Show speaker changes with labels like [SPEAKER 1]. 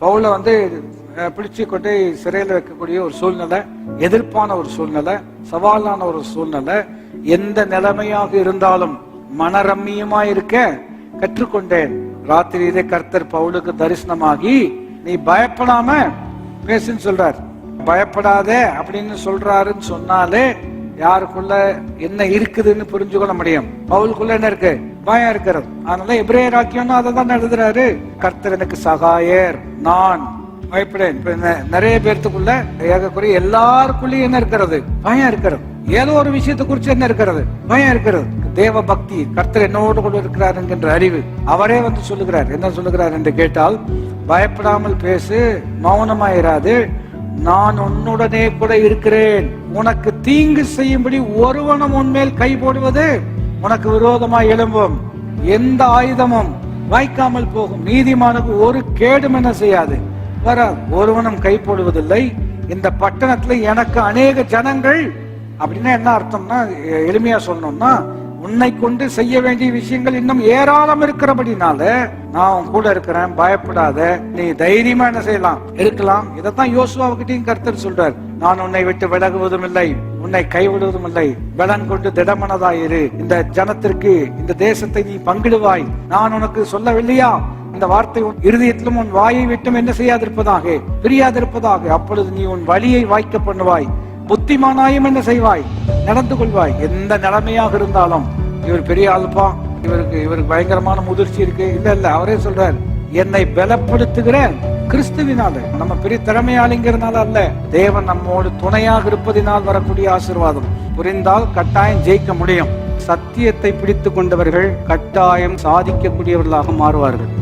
[SPEAKER 1] பவுல வந்து பிடிச்சு கொண்டு சிறையில் வைக்கக்கூடிய ஒரு சூழ்நிலை எதிர்ப்பான ஒரு சூழ்நிலை சவாலான ஒரு சூழ்நிலை எந்த நிலைமையாக இருந்தாலும் மனரம்மியமா இருக்க கற்றுக்கொண்டேன். ராத்திரியிலே கர்த்தர் பவுலுக்கு தரிசனமாகி நீ பயப்படாம பேசுன்னு சொல்றார். பயப்படாத அப்படின்னு சொல்றாருன்னு சொன்னாலே யாருக்குள்ள என்ன இருக்குதுன்னு புரிஞ்சுக்கொள்ள முடியும். பவுலுக்குள்ள என்ன இருக்கு? பயம் இருக்கிறது. அதனால எபிரேயர் வாக்கியம்னா அதை தான் எழுதுறாரு. கர்த்தர் எனக்கு சகாயர். நான். பயப்படேன். நெ- நிறைய பேர்த்துக்குள்ள ஏகக்குறைய எல்லாருக்குள்ளயும் என்ன இருக்கிறது? பயம் இருக்கிறது. ஏதோ ஒரு விஷயத்தை குறிச்சு என்ன இருக்கிறது? பயம் இருக்கிறது. தேவ பக்தி. கர்த்தர் என்னோடு கூட இருக்கிறார் என்கின்ற அறிவு அவரே வந்து சொல்லுகிறார். என்ன சொல்லுகிறார் என்று கேட்டால் பயப்படாமல் பேசு மௌனமாயிராது. நான் உன்னுடனே கூட இருக்கிறேன். உனக்கு தீங்கு செய்யும்படி ஒருவனும் உன்மேல் கை போடுவது உனக்கு விரோதமாய் எழும்பும். எந்த ஆயுதமும் வாய்க்காமல் போகும். நீதிமானுக்கு ஒரு கேடும் என்ன செய்யாது. வர ஒருவனும் கை போடுவதில்லை. இந்த பட்டணத்துல எனக்கு அநேக ஜனங்கள். அப்படின்னா என்ன அர்த்தம்னா எளிமையா சொல்லணும்னா உன்னை கொண்டு செய்ய வேண்டிய விஷயங்கள் இன்னும் ஏராளம் இருக்கிறபடினால நான் உன் கூட இருக்கிறேன் பயப்படாத. நீ தைரியமா என்ன செய்யலாம்? இருக்கலாம் இதைத்தான் யோசுவாவுக்கிட்டையும் கருத்தர் சொல்றார். நான் உன்னை விட்டு விலகுவதும் இல்லை. உன்னை கைவிடுவதும் இல்லை. பலன் கொண்டு திடமனதாயிரு இந்த ஜனத்திற்கு இந்த தேசத்தை நீ பங்கிடுவாய். நான் உனக்கு சொல்லவில்லையா? இந்த வார்த்தை உன் இருதயத்திலும் உன் வாயை விட்டும் என்ன செய்யாதிருப்பதாக பிரியாதிருப்பதாக. அப்பொழுது நீ உன் வழியை வாய்க்க பண்ணுவாய். புத்திமானாயும் என்ன செய்வாய்? நடந்து கொள்வாய். எந்த நிலைமையாக இருந்தாலும். இவர் பெரிய ஆளுப்பா இவருக்கு இவருக்கு பயங்கரமான முதிர்ச்சி இருக்கு. இல்ல இல்ல அவரே சொல்றார் என்னை பலப்படுத்துகிற கிறிஸ்துவினால. நம்ம பெரிய திறமையாளிங்கிறதுனால அல்ல. தேவன் நம்மோடு துணையாக இருப்பதினால் வரக்கூடிய ஆசீர்வாதம். புரிந்தால் கட்டாயம் ஜெயிக்க முடியும். சத்தியத்தை பிடித்து கொண்டவர்கள் கட்டாயம் சாதிக்கக்கூடியவர்களாக மாறுவார்கள்.